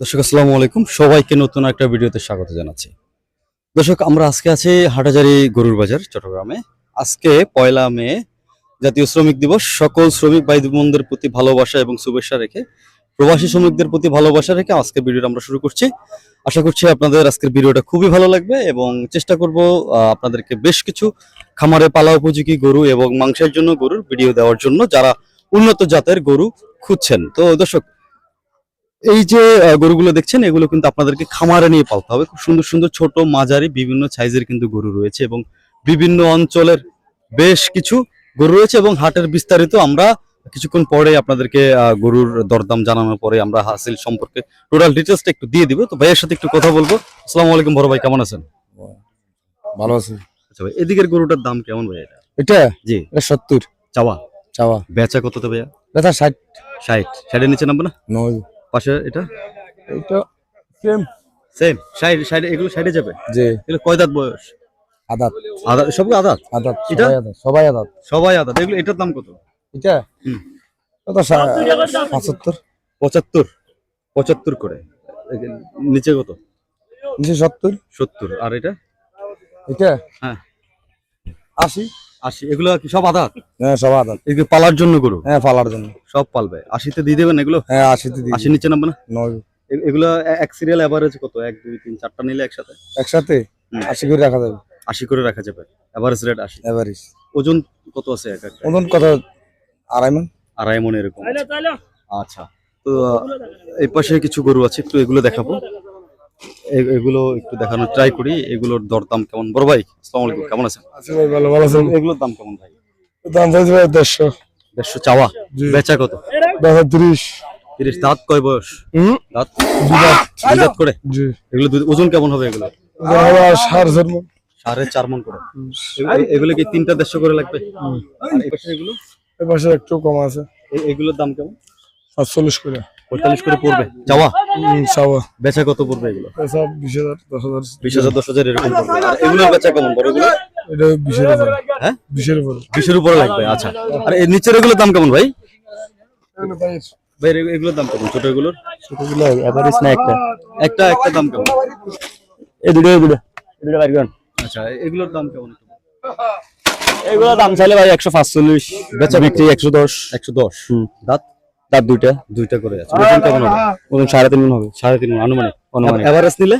দর্শক, আসসালামু আলাইকুম। সবাইকে নতুন একটা ভিডিওতে স্বাগত জানাচ্ছি। দর্শক, আমরা আজকে আছি হাটাজারি গরুর বাজার, চট্টগ্রামে। আজকে পয়লা মে, জাতীয় শ্রমিক দিবস। সকল শ্রমিক ভাই বোনদের প্রতি ভালোবাসা এবং শুভেচ্ছা রেখে, প্রবাসী শ্রমিকদের প্রতি ভালোবাসা রেখে আজকের ভিডিওটা আমরা শুরু করছি। আশা করছি আপনাদের আজকের ভিডিওটা খুবই ভালো লাগবে এবং চেষ্টা করব আপনাদেরকে বেশ কিছু খামারে পালা উপযোগী গরু এবং মাংসের জন্য গরুর ভিডিও দেওয়ার জন্য যারা উন্নত জাতের গরু খুঁজছেন। তো দর্শক এই যে গরুগুলো দেখছেন এগুলো কিন্তু আপনাদেরকে খামারে নিয়ে পালতে হবে। খুব সুন্দর সুন্দর ছোট মাঝারি বিভিন্ন সাইজের কিন্তু গরু রয়েছে এবং বিভিন্ন অঞ্চলের বেশ কিছু গরু রয়েছে এবং হাটের বিস্তারিত আমরা কিছুক্ষণ পরে আপনাদেরকে গরুর দরদাম জানানোর পরে আমরা হাসিল সম্পর্কে টোটাল ডিটেলসটা একটু দিয়ে দিব। তো ভাইয়ের সাথে একটু কথা বলব। আসসালামু আলাইকুম বড় ভাই কেমন আছেন? ভালো আছে। আচ্ছা ভাই এদিকের গরুটার দাম কেমন ভাই এটা? এটা? জি। এটা সত্তর। চাওয়া? চাওয়া। বেচা কত তো ভাইয়া? এটা ষাট। ষাট। ষাটের নিচে নামবে না? নয়। পাশে এটা? এটা সেম সেম ষাট ষাট এগুলো ষাটে যাবে? যে এগুলো কয় দাঁত বয়স? আদাত। আদাত। সবগুলো আদাত? আদাত। এটা? সবাই আদাত। সবাই আদাত। এগুলো এটার দাম কত? এটা? সা- পঁচাত্তর পঁচাত্তর। পঁচাত্তর করে। নিচে কত? নিচে সত্তর। সত্তর। আর এটা? এটা? হ্যাঁ। আশি আশি এগুলো কি সব আদাত হ্যাঁ সব আদাত এগুলো পালার জন্য গরু? হ্যাঁ পালার জন্য। সব পালবে। আশিতে দিয়ে দেবেন এগুলো? হ্যাঁ আশিতে দিই আশি নিচে নামবে না? নয়। এগুলো এক সিরিয়াল অ্যাভারেজ কত? এক দুই তিন চারটা নিলে একসাথে? একসাথে? আশি করে রাখা যাবে। আশি করে রাখা যাবে। অ্যাভারেজ রেট আশি। এভারেজ ওজন কত আছে এক একটা? ওজন কত? আড়াই মান। আড়াই মন এরকম আচ্ছা। তো এই পাশে কিছু গরু আছে একটু এগুলো দেখাবো। এগুলো একটু দেখানোর ট্রাই করি। এগুলোর দরদাম কেমন? বড় ভাই আসসালামু আলাইকুম কেমন আছেন? আছি ভাই ভালো ভালো আছেন? এগুলোর দাম কেমন ভাই? দাম চাইছি ভাই দেড়শো। দেড়শো চাওয়া? বেচা কত? তিরিশ। তিরিশ দাঁত কয় বয়স? হুম? দাঁত? দুই দাঁত। করে? জি। এগুলো ওজন কেমন হবে এগুলো? সাড়ে চার মণ। সাড়ে চার মন করে। এগুলো- কি তিনটা দেড়শো করে লাগবে? এগুলো? এ পাশে একটু কম আছে। এগুলোর দাম কেমন? সাতচল্লিশ করে। পঁয়তাল্লিশ করে পড়বে। চাওয়া? চাওয়া। বেচা কত পড়বে এগুলো? সব বিশ হাজার দশ হাজার। বিশ হাজার দশ হাজার এরকম পড়বে। আর এগুলোর বেচা কেমন বড় এগুলো? এটা বিশের উপরে। হ্যাঁ? বিশের উপরে। বিশের উপরে লাগবে আচ্ছা। আর এর নিচের এগুলোর দাম কেমন ভাই? ভাই এগুলোর দাম কেমন? ছোট এগুলোর? ছোটগুলো এভারেজ না একটা একটা একটা দাম কেমন? এই দুটো বাইর করেন। আচ্ছা এগুলোর দাম কেমন? এইগুলো দাম চাইলে ভাই একশো পাঁচচল্লিশ বেচা বিক্রি একশো দশ। একশো দশ। হুম। দাঁত? তার দুইটা? দুইটা করে আছে। ওজন কেমন হবে? ওজন সাড়ে তিন মন হবে সাড়ে তিন আনুমানিক অনুমানিক এভারেজ নিলে?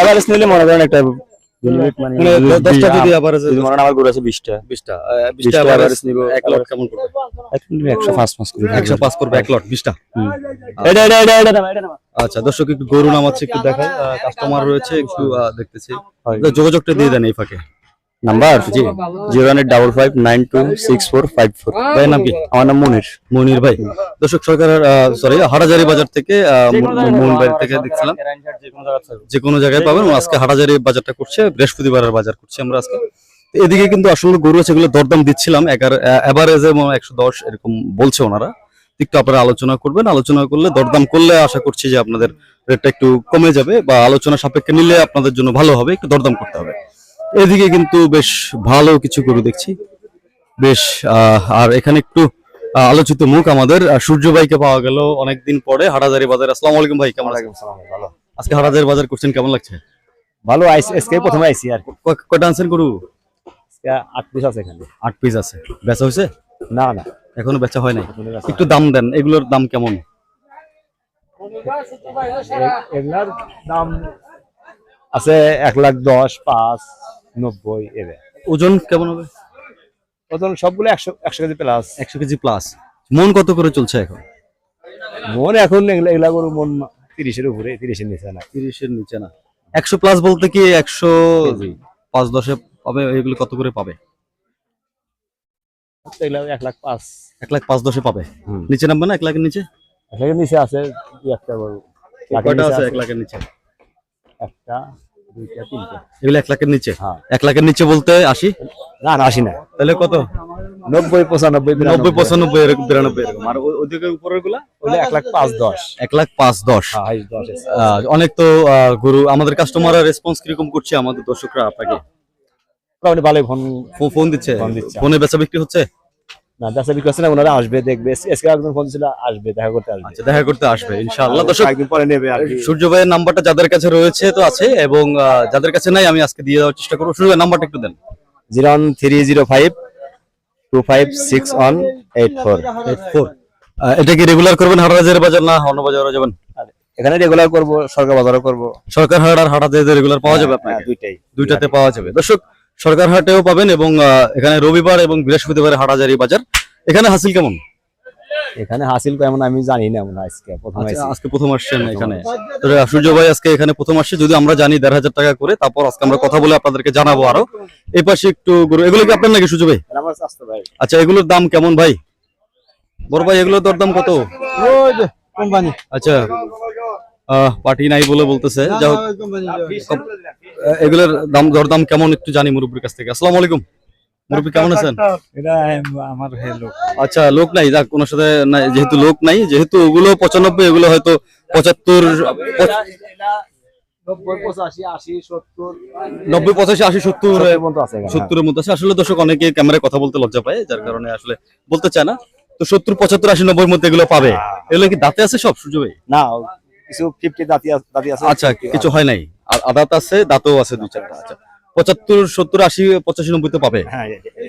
এভারেজ নিলে মনে করেন একটা মানে মানে দ- দশটা যদি যদি এভারেজ মনে করেন আমার গরু আছে বিশটা। বিশটা আহ, বিশটা এভারেজ এক লট কেমন করবে? একশো পাঁচ পাঁচ করে। একশো পাঁচ করবে এক লট বিশটা। এটা। আচ্ছা দর্শক একটু গরু নামাচ্ছে একটু দেখাই। কাস্টমার রয়েছে একটু দেখতেছি। যোগাযোগটা দিয়ে দেন এই ফাঁকে। নাম্বার জি zero one eight double five nine two six four five four ভাইয়ের নাম কি? আমার নাম মনির। মনির ভাই। দর্শক সরকারের সরি হাটাজারি বাজার থেকে মোহন বাড়ি থেকে দেখছিলাম। যে কোনো জায়গায় পাবেন। আজকে হাটাজারি বাজারটা করছে বৃহস্পতিবারের বাজার করছে আমরা আজকে। এদিকে কিন্তু আসলে গরু আছে এগুলো দরদাম দিচ্ছিলাম। এভারেজে একশো দশ এরকম বলছে ওনারা। একটু আপনারা আলোচনা করবেন। আলোচনা করলে দরদাম করলে আশা করছি যে আপনাদের রেটটা একটু কমে যাবে বা আলোচনা সাপেক্ষে নিলে আপনাদের জন্য ভালো হবে। একটু দরদাম করতে হবে। এদিকে কিন্তু বেশ ভালো কিছু গরু দেখছি। বেশ আর এখানে একটু আলোচিত মুখ আমাদের। সূর্য ভাইকে পাওয়া গেল অনেকদিন পরে হাটাজারি বাজার। আসসালামু আলাইকুম ভাই কেমন ভালো। আজকে হাটাজারি বাজার করছেন কেমন লাগছে? ভালো আইসি আজকে প্রথমে আইসি আর কয়টা আনছেন গরু? আট পিস আছে এখানে। আট পিস আছে। বেচা হয়েছে? না না। এখনও বেচা হয় নাই। একটু দাম দেন এগুলোর দাম কেমন? এগুলার দাম আছে এক লাখ দশ পাঁচ। নব্বই এবে ওজন কেমন হবে? ওজন সবগুলো একশো একশো কেজি প্লাস একশো কেজি প্লাস মন কত করে চলছে এখন? মন এখন এগুলা গরু মন তিরিশের উপরে তিরিশের নিচে না। তিরিশের নিচে না। একশো প্লাস বলতে কি একশো। পাঁচ দশে পাবে এগুলো কত করে পাবে? এক লাখ পাঁচ। এক লাখ পাঁচ দশে পাবে। নিচে নামবে না এক লাখের নিচে? এক লাখের নিচে আছে একটা গরু। কয়টা আছে। এক লাখের নিচে? একটা। এগুলো এক লাখের নিচে? এক লাখের নিচে বলতে আশি? না না আসি না। তাহলে কত? নব্বই পঁচানব্বই নব্বই পঁচানব্বই এরকম বিরানব্বই এরকম। আর ও- উপরেরগুলা? ওগুলো এক লাখ পাঁচ দশ। এক লাখ পাঁচ দশ। হাইস্ট দশ আছে। আহ, অনেক তো গরু আমাদের কাস্টমাররা রেসপন্স কীরকম করছে আমাদের দর্শকরা আপনাকে? ভালোই ফোন ফোন দিচ্ছে। ফোনে বেচা বিক্রি হচ্ছে? না বেচা বিক্রি হচ্ছে না ওনারা আসবে দেখবে। আজকে একজন ফোন ছিল আসবে দেখা করতে আসবে। আচ্ছা দেখা করতে আসবে ইনশাআল্লাহ। দর্শক একদিন পরে নেবে আর সূর্য ভাইয়ের নাম্বারটা যাদের কাছে রয়েছে তো আছে এবং যাদের কাছে নাই আমি আজকে দিয়ে দেওয়ার চেষ্টা করব। সূর্য ভাইয়ের নাম্বারটা একটু দেন। Zero one three zero five two five six one eight four. Four. এটা কি রেগুলার করবেন হাটহাজারের বাজার না অন্য বাজারে? যাবেন এখানে রেগুলার করব সরকার বাজারও করব। সরকার হাট আর হাটাতে রেগুলার পাওয়া যাবে আপনাকে? হ্যাঁ, দুইটাই। দুইটাতে পাওয়া যাবে। দর্শক সরকার হাটেও পাবেন এবং এখানে রবিবার এবং বৃহস্পতিবারে হাটাজারি বাজার। এখানে হাসিল কেমন? এখানে হাসিল কেমন আমি জানি না মনে আজকে প্রথম আচ্ছা, আজকে প্রথম আসছেন এখানে। তো সূর্য ভাই আজকে এখানে প্রথম আসছে যদি আমরা জানি দেড় হাজার টাকা করে তারপর আজকে আমরা কথা বলে আপনাদেরকে জানাব আরও। এই পাশে একটু গরু এগুলো কি আপনার নাকি সূর্য ভাই? আমার স্বাস্থ্য ভাই। আচ্ছা এগুলোর দাম কেমন ভাই? বড় ভাই এগুলোর দরদাম কত? কোম্পানি। আচ্ছা। পার্টি নাই বলে বলতেছে। যাই হোক, আহ, এগুলোর দাম দরদাম কেমন একটু জানি মুরব্বীর কাছ থেকে। আসসালামু আলাইকুম। মুরব্বী কেমন আছেন? এটা আমার হেলো আচ্ছা লোক নাই। যাক ওনার সাথে নাই যেহেতু লোক নাই যেহেতু ওগুলো পঁচানব্বই এগুলো হয়তো পঁচাত্তর নব্বই পঁচাশি আশি সত্তর। আছে। সত্তরের আসলে দর্শক অনেকে ক্যামেরায় কথা বলতে লজ্জা পায় যার কারণে আসলে বলতে চায় না। তো সত্তর পঁচাত্তর আশি নব্বই মধ্যে এগুলো পাবে। এগুলো কি দাঁতে আছে সব সূর্য ভাই? না কিছু ফিফটি দাঁতি দাঁতি আছে। আচ্ছা কিছু হয় নাই? আর আদাত আছে দাঁতও আছে দুই চারটা আচ্ছা। পঁচাত্তর সত্তর আশি পঁচাশি নব্বই তো পাবে? হ্যাঁ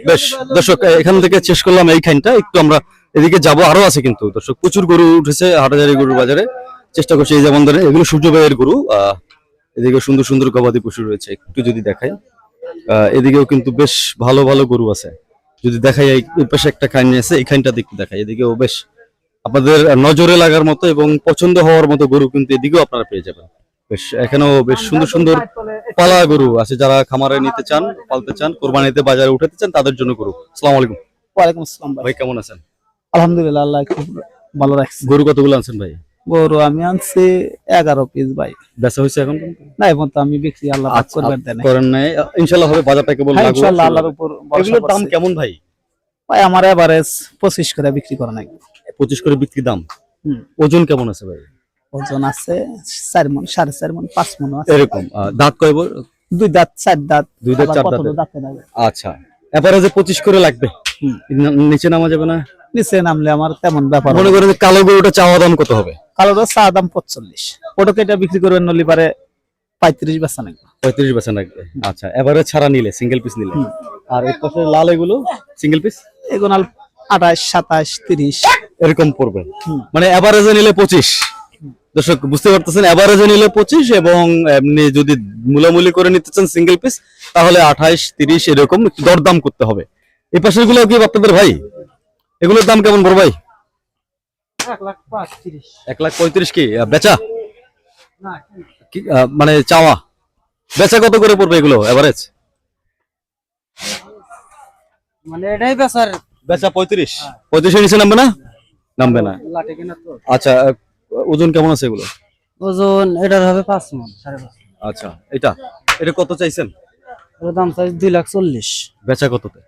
বেশ দর্শক এখান থেকে শেষ করলাম এইখানটা একটু আমরা এদিকে যাব আরও আছে কিন্তু। দর্শক প্রচুর গরু উঠেছে হাটাজারি গরুর বাজারে। চেষ্টা করছি এই যেমন ধরেন এগুলো সূর্য ভাইয়ের গরু। আহ, এদিকে সুন্দর সুন্দর গবাদি পশু রয়েছে। একটু যদি দেখাই। আহ, এদিকেও কিন্তু বেশ ভালো ভালো গরু আছে। যদি দেখাই এই পাশে একটা খাইনি আছে এই খাইনটা একটু দেখাই। এদিকেও বেশ আপনাদের নজরে লাগার মতো এবং পছন্দ হওয়ার মতো গরু কিন্তু এদিকেও আপনারা পেয়ে যাবেন। বেশ এখানেও বেশ সুন্দর সুন্দর পালা গরু আছে যারা খামারে নিতে চান পালতে চান কোরবানিতে বাজারে উঠাতে চান তাদের জন্য গরু। আসসালামু আলাইকুম। ওয়ালাইকুম আসসালাম ভাই। কেমন আছেন? আলহামদুলিল্লাহ আল্লাহ খুব ভালো রাখছে। গরু কতগুলো আনছেন ভাই? গরু আমি আনছি এগারো পিস ভাই। বেচা হয়েছে এখন না এখন তো আমি বিক্রি আল্লাহ পাক আচ্ছা, করবেন দেন করেন নাই। ইনশাল্লাহ হবে বাজারটা কেবল হ্যাঁ, লাগু ইনশাআল্লাহ আল্লাহর উপর ভরসা এগুলোর দাম কেমন ভাই? ভাই আমার এভারেজ পঁচিশ করে বিক্রি করা নাই। পঁচিশ করে বিক্রি দাম। ওজন কেমন আছে ভাই? ওজন আছে চার মন সাড়ে চার মন পাঁচ মন আছে। এরকম। দাঁত কয়? দুই দাঁত চার দাঁত। দুই দাঁত, চার। দাঁতে। আচ্ছা। এবারে পঁচিশ করে লাগবে নিচে নামা যাবে না? নিচে নামলে আমার তেমন ব্যাপার মনে করেন কালো গরুটা চাওয়া দাম কত হবে? কালোটা চা দাম পঁচল্লিশ। ওটাকে এটা বিক্রি করবেন নলি পারে পঁয়ত্রিশ বেচা নাকি। পঁয়ত্রিশ বেচা লাগবে আচ্ছা এবারে ছাড়া নিলে সিঙ্গেল পিস নিলে। আর এর পাশে লাল এগুলো সিঙ্গেল পিস এগুলো আঠাশ সাতাশ তিরিশ। এরকম পড়বে। মানে এভারেজে নিলে পঁচিশ। দর্শক বুঝতে পারতেছেন? এভারেজে নিলে পঁচিশ এবং এমনি যদি মূলামূলি করে নিতে চান সিঙ্গেল পিস তাহলে আঠাইশ তিরিশ এরকম একটু দরদাম করতে হবে। এই পাশেরগুলো কি আপনাদের ভাই? এগুলোর দাম কেমন বড় ভাই? এক লাখ পঁয়ত্রিশ। কি? বেচা? মানে চাওয়া? বেচা কত করে পড়বে এগুলো এভারেজ মানে এটাই বেচার বেচা পঁয়ত্রিশ। পঁয়ত্রিশের নিচে নামবে না? নামবে না। আচ্ছা আহ, ওজন কেমন আছে এগুলো? ওজন এটার হবে পাঁচ মন সাড়ে পাঁচ আচ্ছা এটা? এটা কত চাইছেন? ওর দাম চাই দুই লাখ চল্লিশ। বেচা কততে?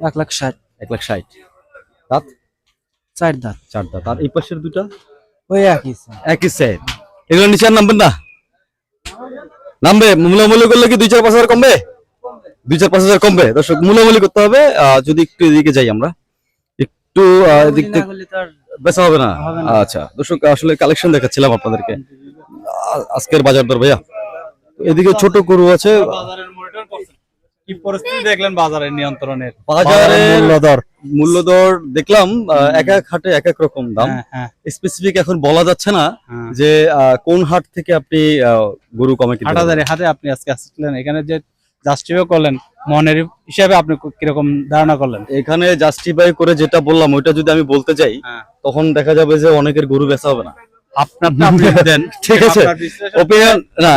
এক লাখ ষাট। এক লাখ ষাট। দাঁত? চার দাঁত। চার দাঁত। আর এই পাশের দুটা ওই একই একই সাইড এগুলো নিচে আর নামবেন না? নামবে? মূলামূলি করলে কি দুই চার পাঁচ হাজার কমবে? দুই চার পাঁচ হাজার কমবে। দর্শক মূলামূলি করতে হবে। আহ, যদি একটু এদিকে যাই আমরা একটু এদিক থেকে বেচা হবে না? আচ্ছা দর্শক আসলে কালেকশন দেখাচ্ছিলাম আপনাদেরকে। আজকের বাজার দর ভাইয়া। এদিকে ছোট গরু আছে। কি পরিস্থিতি দেখলেন বাজারের নিয়ন্ত্রণের? বাজারে মূল্যদর। মূল্যদর দেখলাম এক এক হাটে এক এক রকম দাম। হ্যাঁ হ্যাঁ। স্পেসিফিক এখন বলা যাচ্ছে না হ্যাঁ। যে আহ, কোন হাট থেকে আপনি আহ, গরু কমে। হাটাজারি হাটে আপনি আজকে আসছিলেন। এখানে যে জাস্টিফাই করলেন মনের হিসাবে আপনি কীরকম ধারণা করলেন? এখানে জাস্টিফাই করে যেটা বললাম ওইটা যদি আমি বলতে যাই হ্যাঁ। তখন দেখা যাবে যে অনেকের গরু বেচা হবে না। আপনার আপনি ঠিক আছে। ওপিনিয়ন না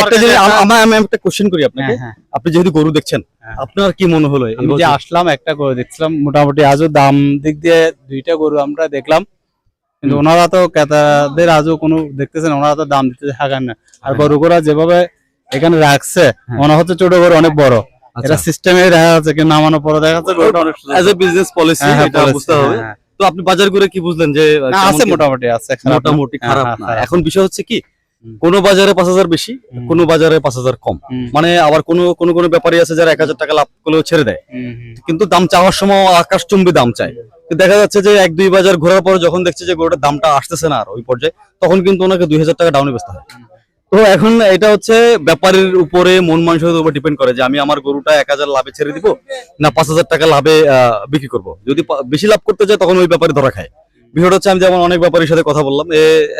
একটা জিনিস আম- কোশ্চেন করি আপনাকে। হ্যাঁ, হ্যাঁ। আপনি যেহেতু গরু দেখছেন। আপনার কি মনে হলো? আমি যে আসলাম একটা করে দেখছিলাম মোটামুটি আজও দাম দিক দিয়ে দুইটা গরু আমরা দেখলাম। কিন্তু ওনারা তো ক্রেতাদের আজও কোনো দেখতেছেন ওনারা তো দাম দিতে থাকেন না। আর গরুগুলা যেভাবে এখানে রাখছে। মনে হচ্ছে ছোট গরু অনেক বড়। আচ্ছা। এটা সিস্টেমে দেখা যাচ্ছে কি নামানোর পরে দেখা যাচ্ছে গরুটা অনেক। অ্যাজ এ বিজনেস পলিসি হ্যাঁ, হ্যাঁ, এটা বুঝতে হবে। হ্যাঁ, তো আপনি বাজার করে কি বুঝলেন যে আছে মোটামুটি আছে মোটামুটি হ্যাঁ, খারাপ হ্যাঁ, না। এখন বিষয় হচ্ছে কি কোনো বাজারে পাঁচ হাজার বেশি কোন বাজারে পাঁচ হাজার কম। মানে আবার কোনো কোনো কোনো ব্যাপারী আছে যারা এক হাজার টাকা লাভ করলেও ছেড়ে দেয়। কিন্তু দাম চাওয়ার সময় আকাশ চুম্বি দাম চায়। দেখা যাচ্ছে যে এক দুই বাজার ঘোরার পরে যখন দেখছে যে গরুটার দামটা আসতেছে না আর ওই পর্যায়ে তখন কিন্তু ওনাকে দুই হাজার টাকা ডাউনে বেচতে হয়। তো এখন এটা হচ্ছে ব্যাপারের উপরে মন মানসিকতার উপর ডিপেন্ড করে যে আমি আমার গরুটা এক হাজার লাভে ছেড়ে দিব না পাঁচ হাজার টাকা লাভে বিক্রি করব। যদি বেশি লাভ করতে যায় তখন ওই ব্যাপারে ধরা খায়। বিষয়টা হচ্ছে আমি যেমন অনেক ব্যাপারীর সাথে কথা বললাম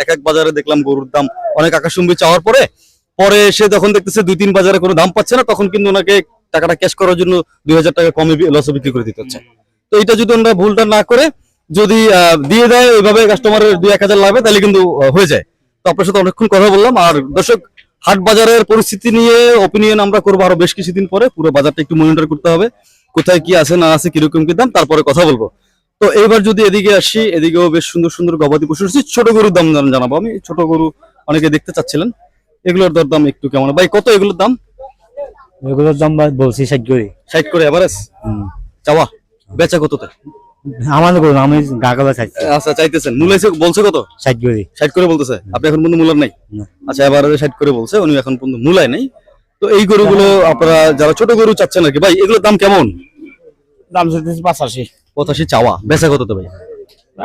এক এক বাজারে দেখলাম গরুর দাম অনেক আকাশচুম্বী চাওয়ার পরে পরে সে যখন দেখতেছে দুই তিন বাজারে কোনো দাম পাচ্ছে না, তখন কিন্তু ওনাকে টাকাটা ক্যাশ করার জন্য দুই হাজার টাকা কমে লসে বিক্রি করে দিতে হচ্ছে। তো এটা যদি ওনারা ভুলটা না করে, যদি দিয়ে দেয়, ওইভাবে কাস্টমারের দুই এক হাজার লাভে, তাহলে কিন্তু হয়ে যায়। তো আপনার সাথে অনেকক্ষণ কথা বললাম। আর দর্শক হাট বাজারের পরিস্থিতি নিয়ে ওপিনিয়ন আমরা করব আরও বেশ কিছুদিন পরে। পুরো বাজারটা একটু মনিটর করতে হবে। কোথায় কি আছে না আছে কীরকম কি দাম তারপরে কথা বলব। তো এইবার যদি এদিকে আসি এদিকেও বেশ সুন্দর সুন্দর গবাদি পশু। ছোট গরুর দাম জান- জানাব আমি। ছোট গরু অনেকে দেখতে চাচ্ছিলেন। এগুলোর দর দাম একটু কেমন? ভাই কত এগুলোর দাম? এগুলোর দাম বলছি ষাট করে। ষাট করে এভারেজ চাওয়া? বেচা কততে? করুন আমি গাগালা চাইছি আচ্ছা চাইতেছেন। বলছে কত? ষাট করে ষাট করে বলতেছে। আপনি এখন পর্যন্ত মূলার নাই? আচ্ছা এবার ষাট করে বলছে উনি এখন পর্যন্ত মূলায় নেই। তো এই গরুগুলো আপনারা যারা ছোট গরু চাচ্ছেন আর কি ভাই এগুলোর দাম কেমন? দাম চাইতেছি পাঁচাশি। পঁচাশি চাওয়া। বেচা কত তো ভাই?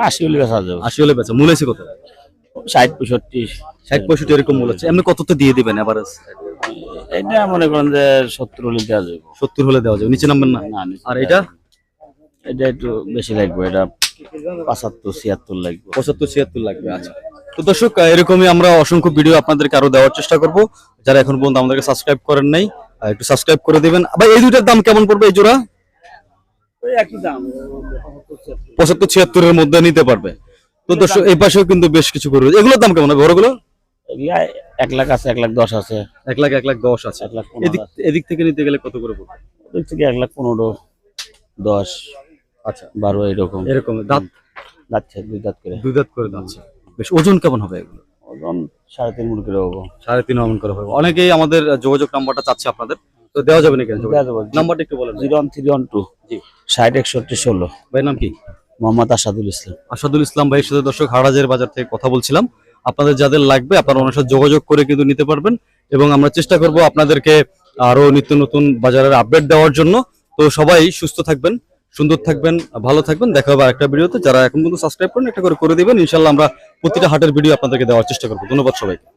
আশি হলে বেচা যাবে। আশি হলে বেচা। মূল এসে কত? ষাট পঁয়ষট্টি। ষাট পঁয়ষট্টি এরকম মূল হচ্ছে। এমনি কততে দিয়ে দিবেন এভারেজ এটা মনে করেন যে সত্তর হলে দেওয়া যাবে। সত্তর হলে দেওয়া যাবে। নিচে নামবেন না? আর এটা এটা একটু বেশি লাগবে এটা পঁচাত্তর ছিয়াত্তর লাগবে। পঁচাত্তর ছিয়াত্তর লাগবে আচ্ছা। তো দর্শক এরকমই আমরা অসংখ্য ভিডিও আপনাদেরকে আরও দেওয়ার চেষ্টা করব। যারা এখন পর্যন্ত আমাদেরকে সাবস্ক্রাইব করেন নাই একটু সাবস্ক্রাইব করে দিবেন। ভাই এই দুইটার দাম কেমন পড়বে এই জোড়া? পঁচাত্তর ছিয়াত্তরের মধ্যে নিতে পারবে। তো দর্শক এই পাশেও কিন্তু বেশ কিছু রয়েছে। এগুলোর দাম কেমন হবে? বড়গুলো? এক লাখ আছে এক লাখ দশ আছে। এক লাখ এক লাখ দশ আছে। এক লাখ এদিক এদিক থেকে নিতে গেলে কত করে পড়বে? ওই থেকে এক লাখ পনেরো দশ। আচ্ছা। বারো এরকম। এরকম দাঁত? যাচ্ছে দুই দাঁত করে। দুই দাঁত করে দাঁত। বেশ ওজন কেমন হবে এগুলো? ওজন সাড়ে তিন মুড় করে হব। সাড়ে তিন মন করে হবে। অনেকেই আমাদের যোগাযোগ নাম্বারটা চাচ্ছে আপনাদের। তো দেওয়া যাবে নাকি নাম্বারটা একটু বলেন zero one three one two. জি। ষাট একষট্টি ষোলো। ভাই নাম কি? মোহাম্মদ আসাদুল ইসলাম। আসাদুল ইসলাম ভাইয়ের সাথে দর্শক হারাজের বাজার থেকে কথা বলছিলাম। আপনাদের যাদের লাগবে আপনারা ওনার সাথে যোগাযোগ করে কিন্তু নিতে পারবেন। এবং আমরা চেষ্টা করব আপনাদেরকে আরও নিত্য নতুন বাজারের আপডেট দেওয়ার জন্য। তো সবাই সুস্থ থাকবেন। সুন্দর থাকবেন, ভালো থাকবেন। দেখা হবে আরেকটা ভিডিওতে। যারা এখন পর্যন্ত সাবস্ক্রাইব করেন একটা করে করে দিবেন। ইনশাল্লাহ আমরা প্রতিটা হাটের ভিডিও আপনাদেরকে দেওয়ার চেষ্টা করব। ধন্যবাদ সবাইকে।